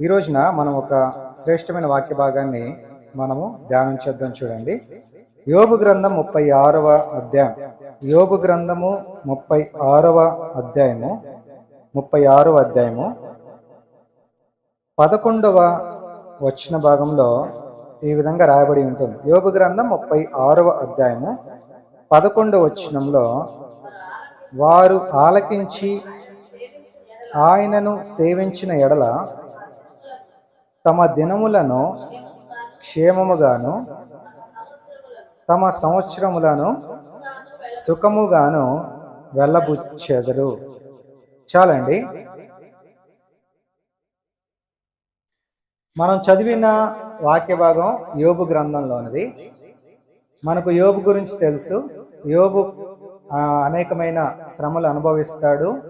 ఈ రోజున మనం ఒక శ్రేష్టమైన వాక్య భాగాన్ని మనము ధ్యానం చేద్దాం చూడండి. యోగు గ్రంథం ముప్పై ఆరవ అధ్యాయం. యోగు గ్రంథము ముప్పై ఆరవ అధ్యాయము. ముప్పై ఆరవ అధ్యాయము. పదకొండవ వచ్చిన భాగంలో ఈ విధంగా రాయబడి ఉంటుంది. యోగు గ్రంథం ముప్పై ఆరవ అధ్యాయము. పదకొండవ వచ్చినంలో వారు ఆలకించి ఆయనను సేవించిన ఎడల తమ దినములను క్షేమముగాను తమ సంవత్సరములను సుఖముగాను వెళ్ళబుచ్చెదరు. చాలండి. మనం చదివిన వాక్య భాగం యోబు గ్రంథంలోనిది. మనకు యోబు గురించి తెలుసు. యోబు అనేకమైన శ్రమలు అనుభవిస్తాడు.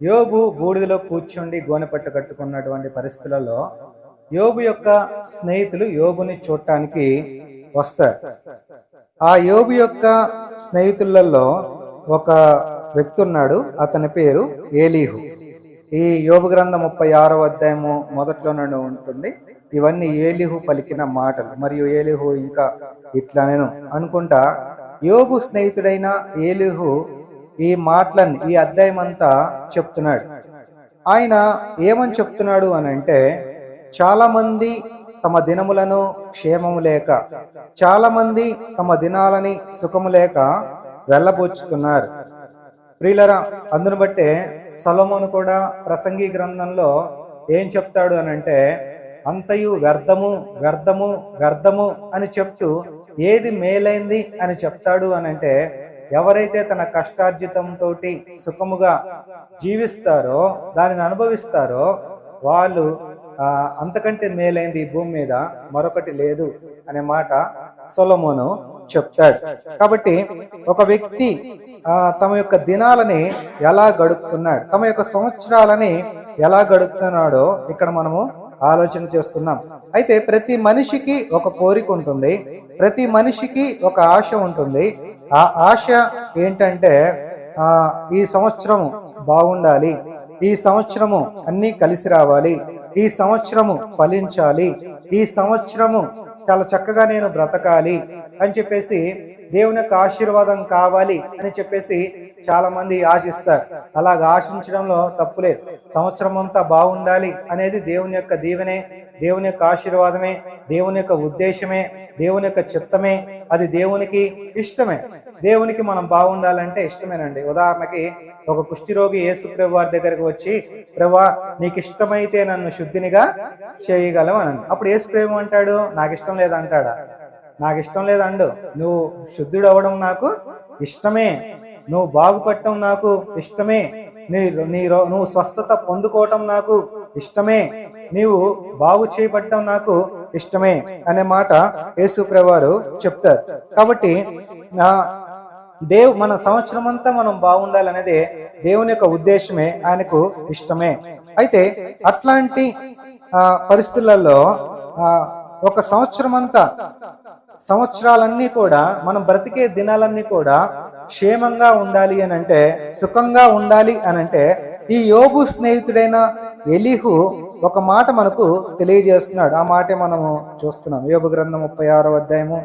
యోగు బూడిదలో కూర్చుండి గోనెపట్టు కట్టుకున్నటువంటి పరిస్థితులలో యోగు యొక్క స్నేహితులు యోగుని చూడటానికి వస్తారు. ఆ యోగు యొక్క స్నేహితులలో ఒక వ్యక్తి ఉన్నాడు అతని పేరు ఏలీహు. ఈ యోగు గ్రంథం ముప్పై ఆరో అధ్యాయము మొదట్లోనే ఉంటుంది. ఇవన్నీ ఏలిహు పలికిన మాటలు. మరియు ఏలిహు ఇంకా ఇట్లా నేను అనుకుంటా యోగు స్నేహితుడైన ఏలిహు ఈ మాటలను ఈ అధ్యాయం అంతా చెప్తున్నాడు. ఆయన ఏమని చెప్తున్నాడు అని అంటే చాలా మంది తమ దినములను క్షేమము లేక చాలా మంది తమ దినాలని సుఖము లేక వెళ్ళబోచుతున్నారు. ప్రియులరా అందును బట్టే సొలొమోను కూడా ప్రసంగి గ్రంథంలో ఏం చెప్తాడు అని అంటే అంతయు వ్యర్థము వ్యర్థము వ్యర్థము అని చెప్తూ ఏది మేలైంది అని చెప్తాడు అని అంటే ఎవరైతే తన కష్టార్జితంతో సుఖముగా జీవిస్తారో దానిని అనుభవిస్తారో వాళ్ళు అంతకంటే మేలైంది ఈ భూమి మీద మరొకటి లేదు అనే మాట సొలమోను చెప్తాడు. కాబట్టి ఒక వ్యక్తి తమ యొక్క దినాలని ఎలా గడుపుతున్నాడు తమ యొక్క సంవత్సరాలని ఎలా గడుపుతున్నాడో ఇక్కడ మనము ఆలోచన చేస్తున్నాం. అయితే ప్రతి మనిషికి ఒక కోరిక ఉంటుంది. ప్రతి మనిషికి ఒక ఆశ ఉంటుంది. ఆ ఆశ ఏంటంటే ఆ ఈ సంవత్సరం బాగుండాలి. ఈ సంవత్సరము అన్నీ కలిసి రావాలి. ఈ సంవత్సరము ఫలించాలి. ఈ సంవత్సరము చాలా చక్కగా నేను బ్రతకాలి అని చెప్పేసి దేవుని యొక్క ఆశీర్వాదం కావాలి అని చెప్పేసి చాలా మంది ఆశిస్తారు. అలాగ ఆశించడంలో తప్పులేదు సంవత్సరం అంతా బాగుండాలి అనేది దేవుని యొక్క దీవెనే దేవుని యొక్క ఆశీర్వాదమే దేవుని యొక్క ఉద్దేశమే దేవుని యొక్క చిత్తమే. అది దేవునికి ఇష్టమే. దేవునికి మనం బాగుండాలంటే ఇష్టమేనండి. ఉదాహరణకి ఒక కుష్టిరోగి యేసు వారి దగ్గరకు వచ్చి ప్రభా నీకు ఇష్టమైతే నన్ను శుద్ధినిగా చేయగలవు అని అప్పుడు యేసు అంటాడు నాకు ఇష్టం లేదంటాడా? నాకు ఇష్టం లేదండు. నువ్వు శుద్ధుడు అవ్వడం నాకు ఇష్టమే. నువ్వు బాగుపడటం నాకు ఇష్టమే. నీ నీ నువ్వు స్వస్థత పొందుకోవటం నాకు ఇష్టమే. నీవు బాగు చేయబడటం నాకు ఇష్టమే అనే మాట యేసు వారు చెప్తారు. కాబట్టి దేవు మన సంవత్సరం అంతా మనం బాగుండాలనేది దేవుని యొక్క ఉద్దేశమే ఆయనకు ఇష్టమే. అయితే అట్లాంటి పరిస్థితులలో ఒక సంవత్సరం అంతా సంవత్సరాలన్నీ కూడా మనం బ్రతికే దినాలన్నీ కూడా క్షేమంగా ఉండాలి అని అంటే సుఖంగా ఉండాలి అని అంటే ఈ యోగు స్నేహితుడైన ఎలిహు ఒక మాట మనకు తెలియజేస్తున్నాడు. ఆ మాటే మనము చూస్తున్నాం. యోగు గ్రంథం ముప్పై ఆరో అధ్యాయము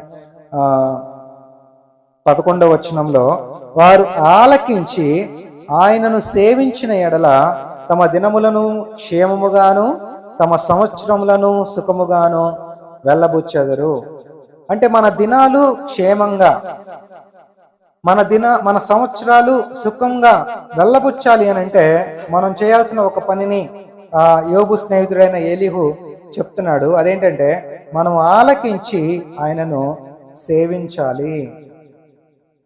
పదకొండవ వచనంలో వారు ఆలకించి ఆయనను సేవించిన ఎడల తమ దినములను క్షేమముగాను తమ సంవత్సరములను సుఖముగాను వెళ్ళబుచ్చెదరు. అంటే మన దినాలు క్షేమంగా మన దిన మన సంవత్సరాలు సుఖంగా వెళ్ళబుచ్చాలి అని అంటే మనం చేయాల్సిన ఒక పనిని ఆ యోగు స్నేహితుడైన ఏలిహు చెప్తున్నాడు. అదేంటంటే మనం ఆలకించి ఆయనను సేవించాలి.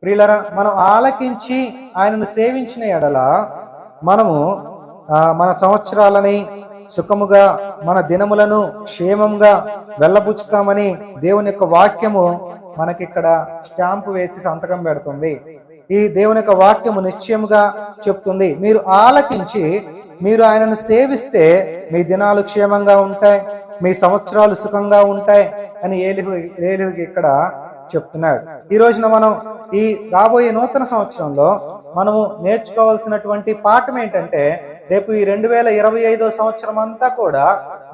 ప్రియులరా మనం ఆలకించి ఆయనను సేవించిన ఎడల మనము మన సంవత్సరాలని సుఖముగా మన దినములను క్షేమంగా వెళ్ళబుచ్చుతామని దేవుని యొక్క వాక్యము మనకిక్కడ స్టాంపు వేసి సంతకం పెడుతుంది. ఈ దేవుని యొక్క వాక్యము నిశ్చయముగా చెప్తుంది. మీరు ఆలకించి మీరు ఆయనను సేవిస్తే మీ దినాలు క్షేమంగా ఉంటాయి మీ సంవత్సరాలు సుఖంగా ఉంటాయి అని ఏలిహు ఏలిహుకి ఇక్కడ చెప్తున్నాడు. ఈ రోజున మనం ఈ రాబోయే నూతన సంవత్సరంలో మనము నేర్చుకోవాల్సినటువంటి పాఠం ఏంటంటే రేపు ఈ రెండు వేల ఇరవై ఐదో సంవత్సరం అంతా కూడా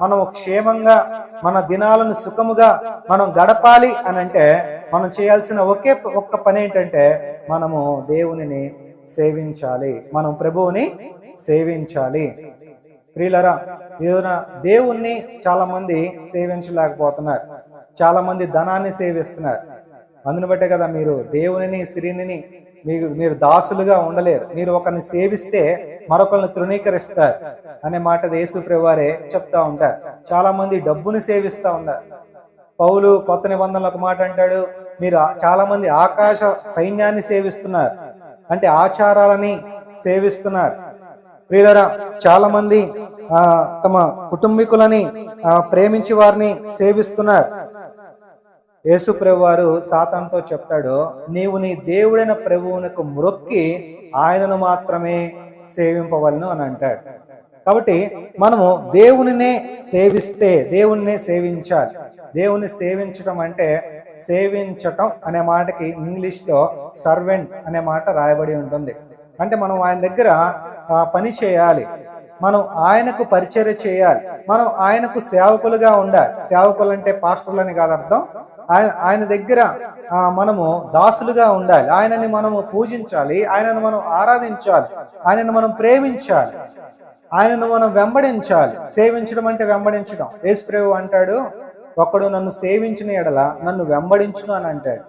మనం క్షేమంగా మన దినాలను సుఖముగా మనం గడపాలి అని అంటే మనం చేయాల్సిన ఒకే ఒక్క పని ఏంటంటే మనము దేవునిని సేవించాలి. మనం ప్రభువుని సేవించాలి. ప్రియులరా ఈరోజున దేవుణ్ణి చాలా మంది సేవించలేకపోతున్నారు. చాలా మంది ధనాన్ని సేవిస్తున్నారు. అందుని బట్టే కదా మీరు దేవునిని స్త్రీని మీరు మీరు దాసులుగా ఉండలేరు. మీరు ఒకరిని సేవిస్తే మరొకరిని తృణీకరిస్తారు అనే మాట యేసు ప్రభువారే చెప్తా ఉంటారు. చాలా మంది డబ్బుని సేవిస్తూ ఉన్నారు. పౌలు కొత్త నిబంధనలు ఒక మాట అంటాడు మీరు చాలా మంది ఆకాశ సైన్యాన్ని సేవిస్తున్నారు. అంటే ఆచారాలని సేవిస్తున్నారు. ప్రియులరా చాలా మంది తమ కుటుంబీకులని ప్రేమించి వారిని సేవిస్తున్నారు. యేసు ప్రభు వారు చెప్తాడు నీవు నీ దేవుడైన ప్రభువునకు మొక్కి ఆయనను మాత్రమే సేవింపవలను అని అంటాడు. కాబట్టి మనము దేవునినే సేవిస్తే దేవుణ్ణే సేవించాలి. దేవుని సేవించటం అంటే సేవించటం అనే మాటకి ఇంగ్లీష్లో సర్వెంట్ అనే మాట రాయబడి ఉంటుంది. అంటే మనం ఆయన దగ్గర పని చేయాలి. మనం ఆయనకు పరిచర్య చేయాలి. మనం ఆయనకు సేవకులుగా ఉండాలి. సేవకులు అంటే పాస్టర్లని కాదు అర్థం. ఆయన ఆయన దగ్గర మనము దాసులుగా ఉండాలి. ఆయనని మనము పూజించాలి. ఆయనను మనం ఆరాధించాలి. ఆయనను మనం ప్రేమించాలి. ఆయనను మనం వెంబడించాలి. సేవించడం అంటే వెంబడించడం. యేసుప్రేవు అంటాడు ఒకడు నన్ను సేవించిన ఎడల నన్ను వెంబడించును అని అంటాడు.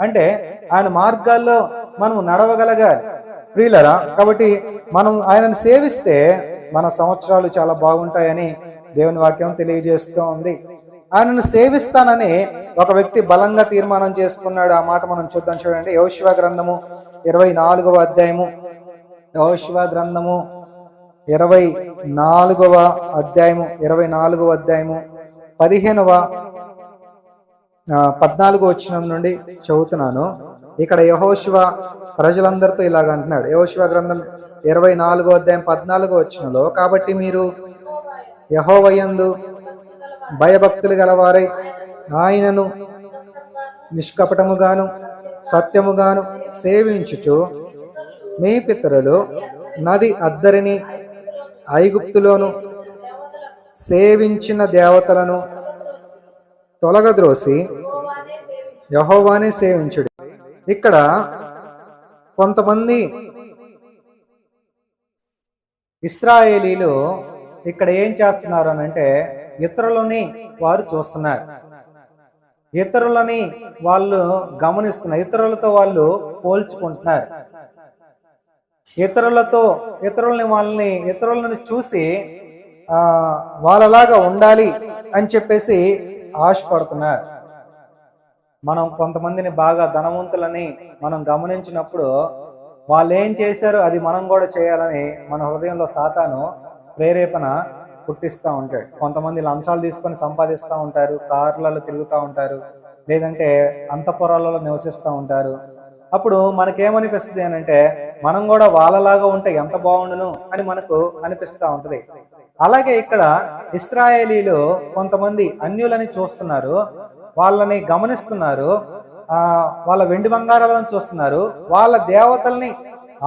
అంటే ఆయన మార్గాల్లో మనం నడవగలగాలి. ప్రియులరా కాబట్టి మనం ఆయనను సేవిస్తే మన సంవత్సరాలు చాలా బాగుంటాయని దేవుని వాక్యం తెలియజేస్తూ ఉంది. ఆయనను సేవిస్తానని ఒక వ్యక్తి బలంగా తీర్మానం చేసుకున్నాడు. ఆ మాట మనం చూద్దాం చూడండి. యోశివ గ్రంథము ఇరవై నాలుగవ అధ్యాయము. యోశివ గ్రంథము ఇరవై నాలుగవ అధ్యాయము ఇరవై నాలుగవ అధ్యాయము పదిహేనవ పద్నాలుగు వచ్చిన నుండి చదువుతున్నాను. ఇక్కడ యహోశివ ప్రజలందరితో ఇలాగ అంటున్నాడు. యహోశివ గ్రంథం ఇరవై నాలుగో అధ్యాయం పద్నాలుగో వచ్చినలో కాబట్టి మీరు యహోవయందు భయభక్తులు గలవారై ఆయనను నిష్కపటముగాను సత్యముగాను సేవించుచు మీ పితరులు నది అద్దరిని ఐగుప్తులోను సేవించిన దేవతలను తొలగద్రోసి యహోవానే సేవించుడు. ఇక్కడ కొంతమంది ఇస్రాయేలీలు ఇక్కడ ఏం చేస్తున్నారు అని అంటే ఇతరులని వారు చూస్తున్నారు. ఇతరులని వాళ్ళు గమనిస్తున్నారు. ఇతరులతో వాళ్ళు పోల్చుకుంటున్నారు. ఇతరులతో ఇతరులని వాళ్ళని ఇతరులను చూసి వాళ్ళలాగా ఉండాలి అని చెప్పేసి ఆశపడుతున్నారు. మనం కొంతమందిని బాగా ధనవంతులని మనం గమనించినప్పుడు వాళ్ళు ఏం చేశారో అది మనం కూడా చేయాలని మన హృదయంలో సాతాను ప్రేరేపణ పుట్టిస్తూ ఉంటాడు. కొంతమంది లంచాలు తీసుకొని సంపాదిస్తూ ఉంటారు కార్లలో తిరుగుతూ ఉంటారు లేదంటే అంతఃపురాలలో నివసిస్తూ ఉంటారు. అప్పుడు మనకేమనిపిస్తుంది అని అంటే మనం కూడా వాళ్ళలాగా ఉంటే ఎంత బాగుండును అని మనకు అనిపిస్తూ ఉంటుంది. అలాగే ఇక్కడ ఇస్రాయేలీలు కొంతమంది అన్యులని చూస్తున్నారు వాళ్ళని గమనిస్తున్నారు వాళ్ళ వెండి బంగారాలను చూస్తున్నారు. వాళ్ళ దేవతల్ని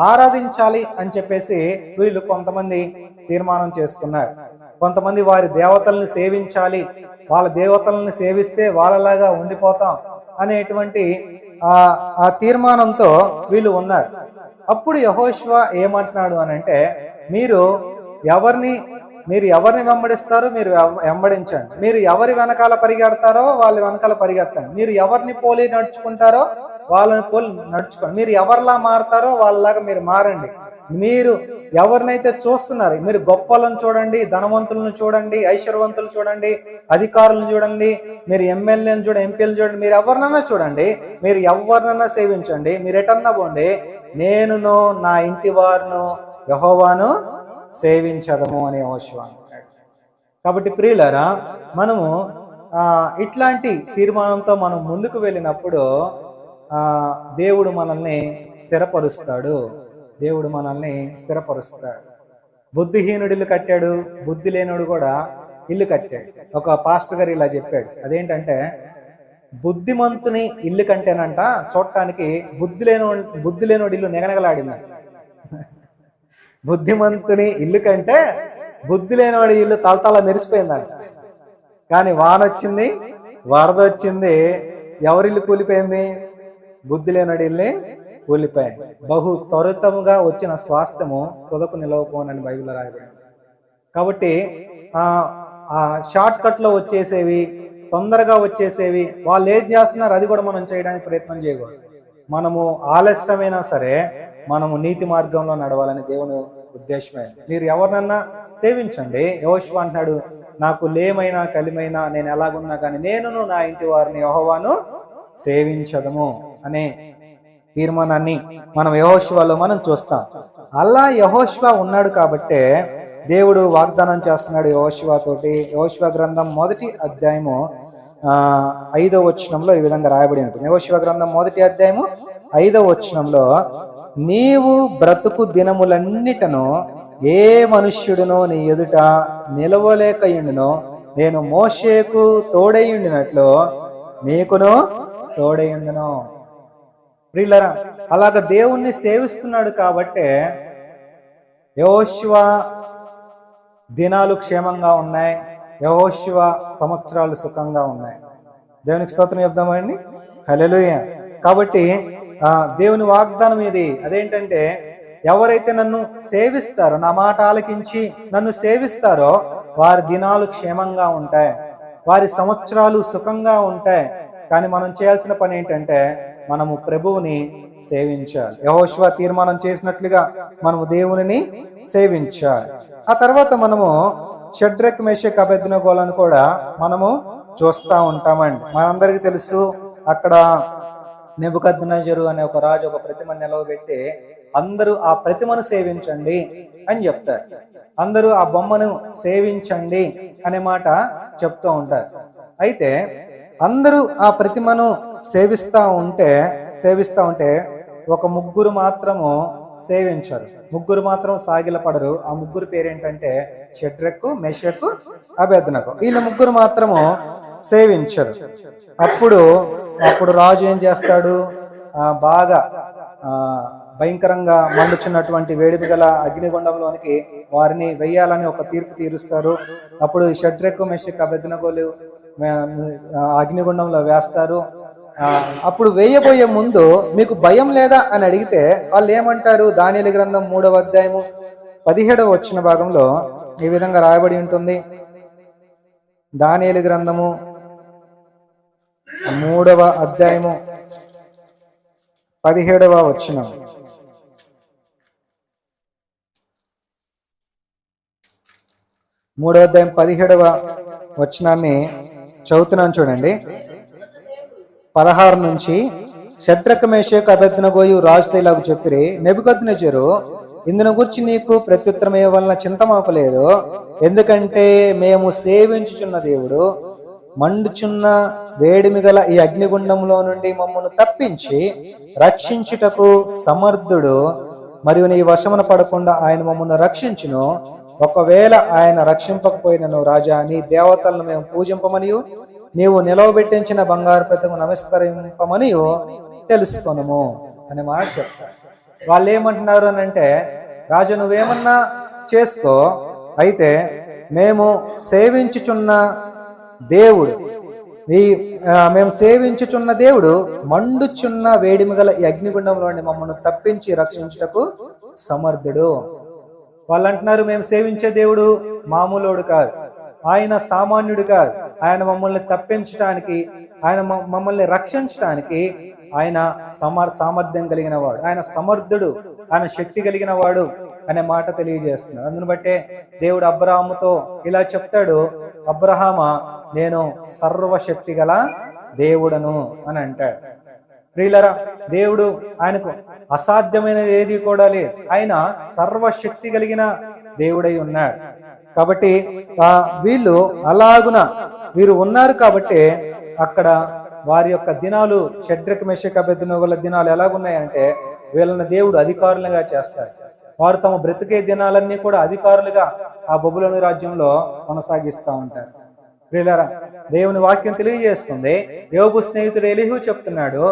ఆరాధించాలి అని చెప్పేసి వీళ్ళు కొంతమంది తీర్మానం చేసుకున్నారు. కొంతమంది వారి దేవతల్ని సేవించాలి వాళ్ళ దేవతల్ని సేవిస్తే వాళ్ళలాగా ఉండిపోతాం అనేటువంటి ఆ తీర్మానంతో వీళ్ళు ఉన్నారు. అప్పుడు యహోష్వా ఏమంటున్నాడు అని అంటే మీరు ఎవరిని మీరు ఎవరిని వెంబడిస్తారో మీరు వెంబడించండి. మీరు ఎవరి వెనకాల పరిగెడతారో వాళ్ళ వెనకాల పరిగెత్తండి. మీరు ఎవరిని పోలి నడుచుకుంటారో వాళ్ళని పోలి నడుచుకోండి. మీరు ఎవరిలా మారతారో వాళ్ళలాగా మీరు మారండి. మీరు ఎవరినైతే చూస్తున్నారు మీరు గొప్పలను చూడండి ధనవంతులను చూడండి ఐశ్వర్యవంతులు చూడండి అధికారులను చూడండి మీరు ఎమ్మెల్యేలను చూడండి ఎంపీలు చూడండి మీరు ఎవరినైనా చూడండి మీరు ఎవరినైనా సేవించండి. మీరు ఎటన్నా పోండి నేనును నా ఇంటి వారును యహోవాను సేవించదము అనే అవసరం కాబట్టి ప్రియులరా మనము ఇట్లాంటి తీర్మానంతో మనం ముందుకు వెళ్ళినప్పుడు దేవుడు మనల్ని స్థిరపరుస్తాడు. దేవుడు మనల్ని స్థిరపరుస్తాడు. బుద్ధిహీనుడు ఇల్లు కట్టాడు బుద్ధి లేనుడు కూడా ఇల్లు కట్టాడు. ఒక పాస్టర్ గారు ఇలా చెప్పాడు. అదేంటంటే బుద్ధిమంతుని ఇల్లు కంటేనంట చూడటానికి బుద్ధి లేని బుద్ధి లేనోడి ఇల్లు నెగనగలాడింది బుద్ధిమంతుని ఇల్లు కంటే బుద్ధి లేనివాడి ఇల్లు తలతల మెరిసిపోయిందంట. కానీ వాన వచ్చింది వరద వచ్చింది ఎవరిల్లు కూలిపోయింది? బుద్ధి లేనివాడి ఇల్లు కూలిపోయింది బహు త్వరితముగా వచ్చిన స్వాస్థ్యము తుదకు నిలవపోనని బైబిల్ రాయబడింది. కాబట్టి ఆ షార్ట్ కట్లో వచ్చేసేవి తొందరగా వచ్చేసేవి వాళ్ళు ఏది చేస్తున్నారు అది కూడా మనం చేయడానికి ప్రయత్నం చేయకూడదు. మనము ఆలస్యమైనా సరే మనము నీతి మార్గంలో నడవాలని దేవుని ఉద్దేశమే. మీరు ఎవరినన్నా సేవించండి. యోశ్వ అంటున్నాడు నాకు లేమైనా కలిమైనా నేను ఎలాగున్నా కానీ నేనును నా ఇంటి వారిని యెహోవాను సేవించదము అనే తీర్మానాన్ని మనం యహోష్వాలో మనం చూస్తాం. అలా యహోష్వా ఉన్నాడు కాబట్టే దేవుడు వాగ్దానం చేస్తున్నాడు యహోష్వా తోటి. యహోష్వా గ్రంథం మొదటి అధ్యాయము ఐదో వచనంలో ఈ విధంగా రాయబడి ఉంటుంది. యహోష్వా గ్రంథం మొదటి అధ్యాయము ఐదో వచనంలో నీవు బ్రతుకు దినములన్నిటను ఏ మనుష్యుడునో నీ ఎదుట నిలవలేకయుండునో నేను మోషేకు తోడైయుండినట్లు నీకును తోడైయుండును ప్రియులరా అలాగ దేవుణ్ణి సేవిస్తున్నాడు కాబట్టే యహోశివ దినాలు క్షేమంగా ఉన్నాయి యహోశివ సంవత్సరాలు సుఖంగా ఉన్నాయి. దేవునికి స్తోత్రం చెప్దామండి. హల్లెలూయ. కాబట్టి దేవుని వాగ్దానం ఇది. అదేంటంటే ఎవరైతే నన్ను సేవిస్తారో నా మాట ఆలకించి నన్ను సేవిస్తారో వారి దినాలు క్షేమంగా ఉంటాయి. వారి సంవత్సరాలు సుఖంగా ఉంటాయి. కానీ మనం చేయాల్సిన పని ఏంటంటే మనము ప్రభువుని సేవించాలి. యహోశ్వ తీర్మానం చేసినట్లుగా మనము దేవునిని సేవించాలి. ఆ తర్వాత మనము షడ్రక్ మేషక్ అభ్యర్థనగోలను కూడా మనము చూస్తూ ఉంటామండి. మనందరికీ తెలుసు అక్కడ నెబుకద్నజరు అనే ఒక రాజు ఒక ప్రతిమ నిలవబెట్టి అందరూ ఆ ప్రతిమను సేవించండి అని చెప్తారు. అందరూ ఆ బొమ్మను సేవించండి అనే మాట చెప్తూ ఉంటారు. అయితే అందరూ ఆ ప్రతిమను సేవిస్తూ ఉంటే సేవిస్తూ ఉంటే ఒక ముగ్గురు మాత్రము సేవించరు. ముగ్గురు మాత్రం సాగిలపడరు. ఆ ముగ్గురు పేరేంటంటే షడ్రకు మెషకు అభ్యర్థనకు వీళ్ళ ముగ్గురు మాత్రము సేవించరు. అప్పుడు అప్పుడు రాజు ఏం చేస్తాడు? బాగా భయంకరంగా మండుచున్నటువంటి వేడిమి గల అగ్నిగుండంలోనికి వారిని వెయ్యాలని ఒక తీర్పు తీరుస్తారు. అప్పుడు షడ్రెక్కు మెషిక్ అభ్యర్థనగోలు అగ్నిగుండంలో వేస్తారు. అప్పుడు వేయబోయే ముందు మీకు భయం లేదా అని అడిగితే వాళ్ళు ఏమంటారు? దానిల గ్రంథం మూడవ అధ్యాయము పదిహేడవ వచ్చిన భాగంలో ఈ విధంగా రాయబడి ఉంటుంది. దానియలు గ్రంథము మూడవ అధ్యాయము పదిహేడవ వచనం. మూడవ అధ్యాయం పదిహేడవ వచనాన్ని చదువుతున్నాను చూడండి. పదహారు నుంచి శత్రకమేషకు అభ్యర్థనగోయు రాజుతో ఇలాగ చెప్పిరి నెబుకద్నెజరు ఇందును గురించి నీకు ప్రత్యుత్తరం వలన చింత మాపలేదు ఎందుకంటే మేము సేవించుచున్న దేవుడు మండుచున్న వేడిమి గల ఈ అగ్నిగుండంలో నుండి మమ్మల్ని తప్పించి రక్షించుటకు సమర్థుడు. మరియు నీ వశమున పడకుండా ఆయన మమ్మల్ని రక్షించును. ఒకవేళ ఆయన రక్షింపకపోయినను రాజా నీ దేవతలను మేము పూజింపమనియు. నీవు నిలవబెట్టించిన బంగారు పెద్దకు నమస్కరింపమనియు తెలుసుకొనము అనే మాట చెప్తారు వాళ్ళు ఏమంటున్నారు అని అంటే రాజు నువ్వేమన్నా చేసుకో. అయితే మేము సేవించుచున్న దేవుడు. మీ మేము సేవించుచున్న దేవుడు మండుచున్న వేడిమి గల ఈ అగ్నిగుండంలో మమ్మల్ని తప్పించి రక్షించుటకు సమర్థుడు. వాళ్ళు అంటున్నారు మేము సేవించే దేవుడు మామూలోడు కాదు. ఆయన సామాన్యుడు కాదు. ఆయన మమ్మల్ని తప్పించటానికి ఆయన మ- మమ్మల్ని రక్షించటానికి ఆయన సమర్ సామర్థ్యం కలిగిన వాడు ఆయన సమర్థుడు ఆయన శక్తి కలిగిన వాడు అనే మాట తెలియజేస్తున్నాడు అందుని బట్టే దేవుడు అబ్రహాముతో ఇలా చెప్తాడు అబ్రహామ నేను సర్వశక్తి గల దేవుడను అని అంటాడు. ప్రియులరా దేవుడు ఆయనకు అసాధ్యమైనది ఏది కూడా లేదు. ఆయన సర్వశక్తి కలిగిన దేవుడై ఉన్నాడు. కాబట్టి ఆ వీళ్ళు అలాగున వీరు ఉన్నారు కాబట్టి అక్కడ వారి యొక్క దినాలు షడ్రక్ మెషక గల దినాలు ఎలాగున్నాయంటే వీళ్ళని దేవుడు అధికారులుగా చేస్తాడు. వారు తమ బ్రతికే దినాలన్నీ కూడా అధికారులుగా ఆ బొబులోని రాజ్యంలో కొనసాగిస్తూ ఉంటారు. ప్రియులారా దేవుని వాక్యం తెలియజేస్తుంది. యోగు స్నేహితుడు ఎలిహు చెప్తున్నాడు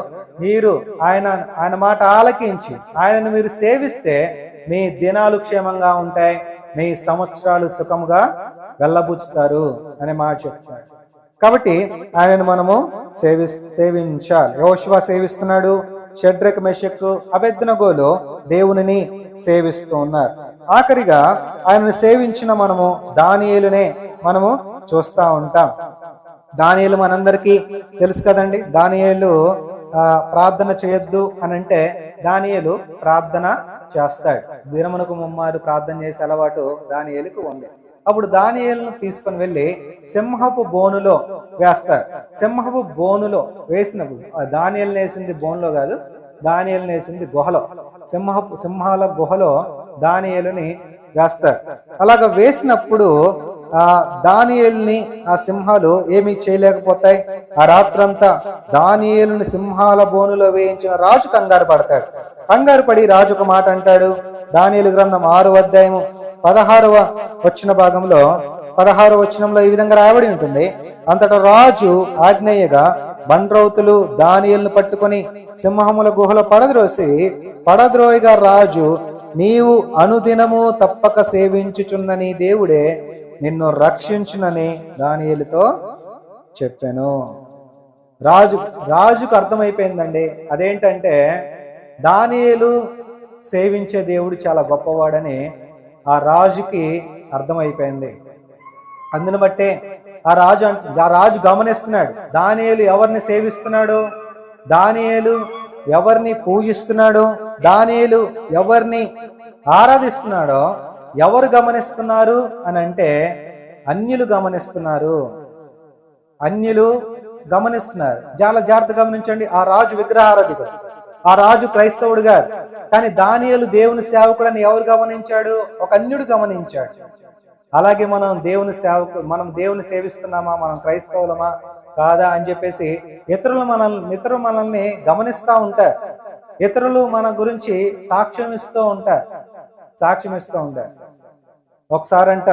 మీరు ఆయన ఆయన మాట ఆలకించి ఆయనను మీరు సేవిస్తే మీ దినాలు క్షేమంగా ఉంటాయి మీ సంవత్సరాలు సుఖముగా వెళ్ళబుచ్చుతారు అనే మాట చెప్తున్నాడు. కాబట్టి ఆయనను మనము సేవి సేవించాలి. యోశువ సేవిస్తున్నాడు షడ్రక్ మెషక్ అభ్యర్థనగోలు దేవునిని సేవిస్తూ ఉన్నారు. ఆఖరిగా ఆయనను సేవించిన మనము దానియేలునే మనము చూస్తా ఉంటాం. దానియలు మనందరికీ తెలుసు కదండి. దానియలు ప్రార్థన చేయొద్దు అని అంటే దానియలు ప్రార్థన చేస్తాడు. దినమునకు ముమ్మారు ప్రార్థన చేసే అలవాటు దానియలకు ఉంది. అప్పుడు దానియలను తీసుకొని వెళ్ళి సింహపు బోనులో వేస్తారు సింహపు బోనులో వేసినప్పుడు ఆ వేసింది బోనులో కాదు దానియలను వేసింది గుహలో. సింహపు సింహాల గుహలో దానియలుని వేస్తారు అలాగ వేసినప్పుడు ఆ దానియల్ని ఆ సింహాలు ఏమీ చేయలేకపోతాయి. ఆ రాత్రంతా దానియేలుని సింహాల బోనులో వేయించిన రాజు కంగారు పడతాడు. కంగారు పడి రాజు ఒక మాట అంటాడు. దానియలు గ్రంథం ఆరు అధ్యాయము పదహారవ వచ్చిన భాగంలో పదహారవ వచనంలో ఈ విధంగా రాయబడి ఉంటుంది. అంతటా రాజు ఆగ్నేయగా బండ్రౌతులు దానియలను పట్టుకొని సింహముల గుహలో పడద్రోసి పడద్రోయిగా రాజు నీవు అనుదినము తప్పక సేవించుచున్న నీ దేవుడే నిన్ను రక్షించునని దానియలతో చెప్పాను. రాజు రాజుకు అర్థమైపోయిందండి. అదేంటంటే దానియలు సేవించే దేవుడు చాలా గొప్పవాడని ఆ రాజుకి అర్థమైపోయింది. అందును బట్టే ఆ రాజు ఆ రాజు గమనిస్తున్నాడు దానియలు ఎవరిని సేవిస్తున్నాడు? దానియలు ఎవరిని పూజిస్తున్నాడు? దానియలు ఎవరిని ఆరాధిస్తున్నాడో ఎవరు గమనిస్తున్నారు అని అంటే అన్యులు గమనిస్తున్నారు. అన్యులు గమనిస్తున్నారు. చాలా జాగ్రత్త గమనించండి. ఆ రాజు విగ్రహారాధికుడు. ఆ రాజు క్రైస్తవుడు గారు. కానీ దానియలు దేవుని సేవకుడు అని ఎవరు గమనించాడు? ఒక అన్యుడు గమనించాడు. అలాగే మనం దేవుని సేవకు మనం దేవుని సేవిస్తున్నామా? మనం క్రైస్తవులమా? కాదా అని చెప్పేసి ఇతరులు మనల్ని ఇతరులు మనల్ని గమనిస్తూ ఉంటారు. ఇతరులు మన గురించి సాక్ష్యం ఇస్తూ ఉంటారు. సాక్ష్యం ఇస్తూ ఉంటారు. ఒకసారంట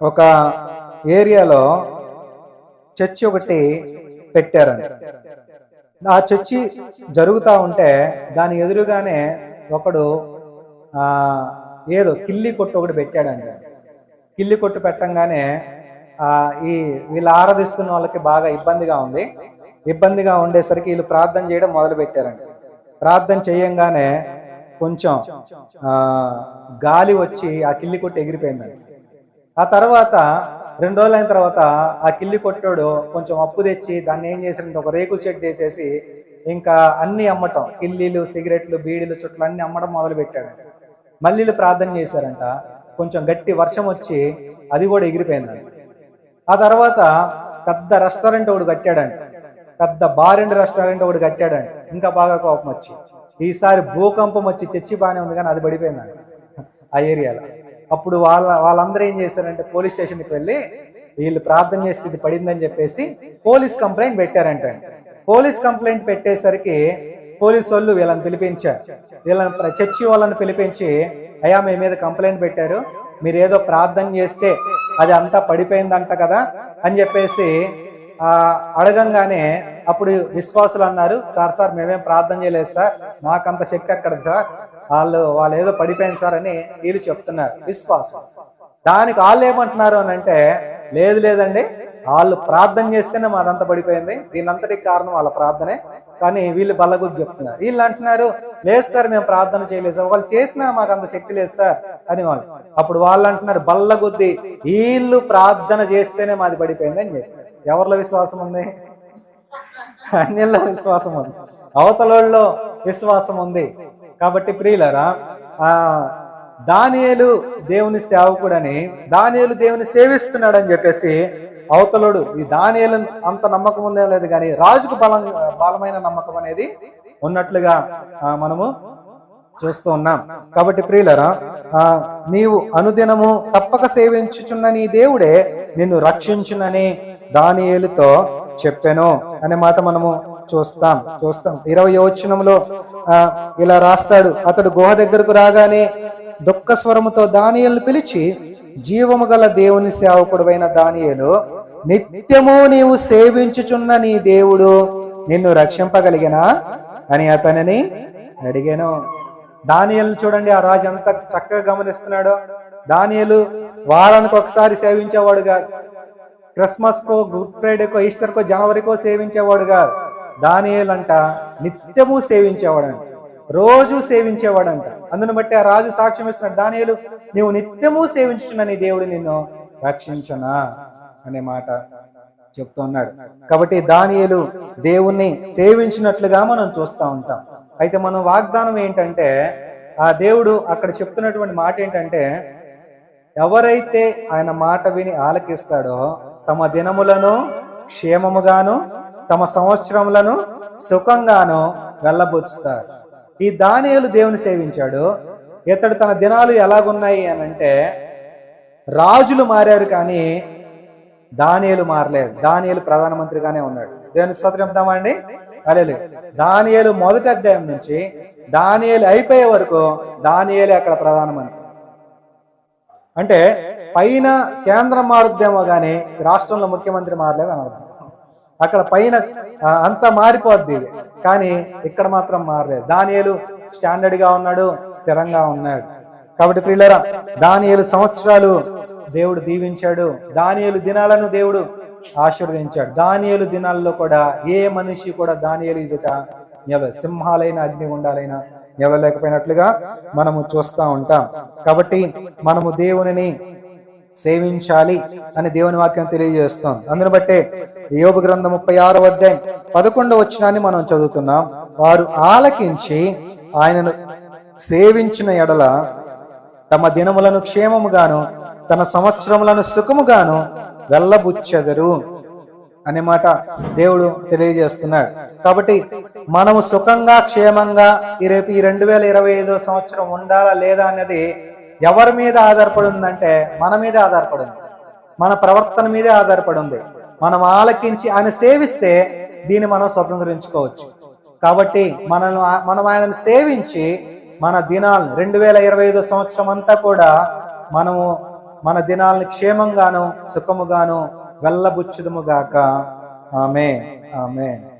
ఒక ఏరియాలో చర్చి ఒకటి పెట్టారంట. ఆ చర్చి జరుగుతూ ఉంటే దాని ఎదురుగానే ఒకడు ఏదో కిల్లి కొట్టు ఒకటి పెట్టాడంట. కిల్లి కొట్టు పెట్టంగానే ఈ వీళ్ళు ఆరాధిస్తున్న వాళ్ళకి బాగా ఇబ్బందిగా ఉంది. ఇబ్బందిగా ఉండేసరికి వీళ్ళు ప్రార్థన చేయడం మొదలు పెట్టారంట ప్రార్థన చేయంగానే కొంచెం గాలి వచ్చి ఆ కిల్లి కొట్టు ఎగిరిపోయిందండి ఆ తర్వాత రెండు రోజులైన తర్వాత ఆ కిల్లి కొట్టాడు కొంచెం అప్పు తెచ్చి దాన్ని ఏం చేశారంటే ఒక రేకుల చెట్టు వేసేసి ఇంకా అన్ని అమ్మటం కిల్లీలు సిగరెట్లు బీడీలు చుట్టలు అన్ని అమ్మడం మొదలు పెట్టాడు మళ్ళీ ప్రార్థన చేశారంట. కొంచెం గట్టి వర్షం వచ్చి అది కూడా ఎగిరిపోయిందంట. ఆ తర్వాత పెద్ద రెస్టారెంట్ ఒకటి కట్టాడంట. పెద్ద బార్ అండ్ రెస్టారెంట్ ఒకటి కట్టాడంట. ఇంకా బాగా కోపం వచ్చి. ఈసారి భూకంపం వచ్చి చర్చి బాగానే ఉంది కానీ అది పడిపోయిందండి ఆ ఏరియాలో. అప్పుడు వాళ్ళ వాళ్ళందరూ ఏం చేశారంటే పోలీస్ స్టేషన్కి వెళ్ళి వీళ్ళు ప్రార్థన చేస్తే ఇది పడిందని చెప్పేసి పోలీస్ కంప్లైంట్ పెట్టారంట. పోలీస్ కంప్లైంట్ పెట్టేసరికి పోలీసు వాళ్ళు వీళ్ళని పిలిపించారు. వీళ్ళని ప్ర- చర్చి వాళ్ళని పిలిపించి అయ్యా మీ మీద కంప్లైంట్ పెట్టారు. మీరు ఏదో ప్రార్థన చేస్తే అది అంతా పడిపోయిందంట కదా అని చెప్పేసి అడగంగానే అప్పుడు విశ్వాసులు అన్నారు సార్ సార్ మేమేం ప్రార్థన చేయలేదు సార్. మాకంత శక్తి ఎక్కడ సార్. వాళ్ళు వాళ్ళు ఏదో పడిపోయింది సార్ అని వీళ్ళు చెప్తున్నారు. విశ్వాసం. దానికి వాళ్ళు ఏమంటున్నారు అని అంటే లేదు లేదండి. వాళ్ళు ప్రార్థన చేస్తేనే మాదంతా పడిపోయింది. దీనంతటికి కారణం వాళ్ళ ప్రార్థనే. కానీ వీళ్ళు బల్లగుద్ది చెప్తున్నారు. వీళ్ళు అంటున్నారు లేదు సార్ మేము ప్రార్థన చేయలేదు సార్. వాళ్ళు చేసినా మాకు అంత శక్తి లేదు సార్ అని వాళ్ళు. అప్పుడు వాళ్ళు అంటున్నారు బల్లగుద్ది. వీళ్ళు ప్రార్థన చేస్తేనే మాది పడిపోయింది అని చెప్పి. ఎవరిలో విశ్వాసం ఉంది? అన్నిల్లో విశ్వాసం ఉంది. అవతలలో విశ్వాసం ఉంది. కాబట్టి ప్రియులరా ఆ దానియలు దేవుని సేవకుడని దానియలు దేవుని సేవిస్తున్నాడని చెప్పేసి అవతలుడు ఈ దానియలు అంత నమ్మకం ఉందే లేదు కానీ రాజుకు బలం బలమైన నమ్మకం అనేది ఉన్నట్లుగా మనము చూస్తూ ఉన్నాం. కాబట్టి ప్రియులరా ఆ నీవు అనుదినము తప్పక సేవించుచున్న నీ దేవుడే నిన్ను రక్షించునని దానియేలుతో చెప్పాను అనే మాట మనము చూస్తాం. చూస్తాం. ఇరవై వచనంలో ఆ ఇలా రాస్తాడు. అతడు గుహ దగ్గరకు రాగానే దుఃఖ స్వరముతో దానియేలును పిలిచి జీవము గల దేవుని సేవకుడువైన దానియలు నిత్యము నీవు సేవించుచున్న నీ దేవుడు నిన్ను రక్షింపగలిగినా? అని అతనిని అడిగాను. దానియలు చూడండి ఆ రాజు ఎంత చక్కగా గమనిస్తున్నాడో. దానియలు వారానికి ఒకసారి సేవించేవాడు కాదు క్రిస్మస్కో గుడ్ ఫ్రైడేకో ఈస్టర్కో జనవరికో సేవించేవాడు కాదు. దానియేలంట నిత్యము సేవించేవాడంట. రోజు సేవించేవాడంట. అందును బట్టి ఆ రాజు సాక్ష్యం ఇస్తున్నాడు దానియలు నీవు నిత్యము సేవించున్న నీ దేవుడు నిన్ను రక్షించనా? అనే మాట చెప్తున్నాడు కాబట్టి దానియలు దేవుణ్ణి సేవించినట్లుగా మనం చూస్తూ ఉంటాం. అయితే మనం వాగ్దానం ఏంటంటే ఆ దేవుడు అక్కడ చెప్తున్నటువంటి మాట ఏంటంటే ఎవరైతే ఆయన మాట విని ఆలకిస్తాడో తమ దినములను క్షేమముగాను తమ సంవత్సరములను సుఖంగాను వెళ్ళబుచ్చుతారు ఈ దానియలు దేవుని సేవించాడు. ఇతడు తన దినాలు ఎలాగున్నాయి అని అంటే రాజులు మారారు కానీ దానియలు మారలేదు. దానియలు ప్రధానమంత్రిగానే ఉన్నాడు. దేవునికి స్వతం చెప్తామండి అలే మొదటి అధ్యాయం నుంచి దానియలు అయిపోయే వరకు దానియలే అక్కడ ప్రధానమంత్రి. అంటే పైన కేంద్రం మారుద్దేమో కానీ రాష్ట్రంలో ముఖ్యమంత్రి మారలేదని అర్థం. అక్కడ పైన అంత అంతా మారిపోద్ది. కానీ ఇక్కడ మాత్రం మారలేదు. దానియలు స్టాండర్డ్గా ఉన్నాడు స్థిరంగా ఉన్నాడు. కాబట్టి ప్రియులరా దానియలు సంవత్సరాలు దేవుడు దీవించాడు. దానియలు దినాలను దేవుడు ఆశీర్వదించాడు. దానియలు దినాల్లో కూడా ఏ మనిషి కూడా దానియలు ఎదుట నిల సింహాలైన అగ్ని ఉండాలైనా మనము చూస్తూ ఉంటాం. కాబట్టి మనము దేవునిని సేవించాలి అని దేవుని వాక్యం తెలియజేస్తోంది. అందును బట్టే యోగ గ్రంథం ముప్పై ఆరో అధ్యాయం పదకొండవ వచ్చినాన్ని మనం చదువుతున్నాం. వారు ఆలకించి ఆయనను సేవించిన ఎడల తమ దినములను క్షేమముగాను తన సంవత్సరములను సుఖముగాను వెళ్ళబుచ్చెదరు అనే మాట దేవుడు తెలియజేస్తున్నాడు. కాబట్టి మనము సుఖంగా క్షేమంగా ఈ రేపు ఈ రెండు వేల ఇరవై ఐదో సంవత్సరం ఉండాలా లేదా అనేది ఎవరి మీద ఆధారపడి ఉందంటే మన మీద ఆధారపడి ఉంది మన ప్రవర్తన మీదే ఆధారపడి ఉంది మనం ఆలకించి ఆయన సేవిస్తే దీన్ని మనం స్వతంత్రించుకోవచ్చు. కాబట్టి మనల్ని మనం ఆయనను సేవించి మన దినాలను రెండు వేల ఇరవై ఐదు సంవత్సరం అంతా కూడా మనము మన దినాలను క్షేమంగాను సుఖముగాను వెళ్ళబుచ్చుదుముగాక ఆమె ఆమె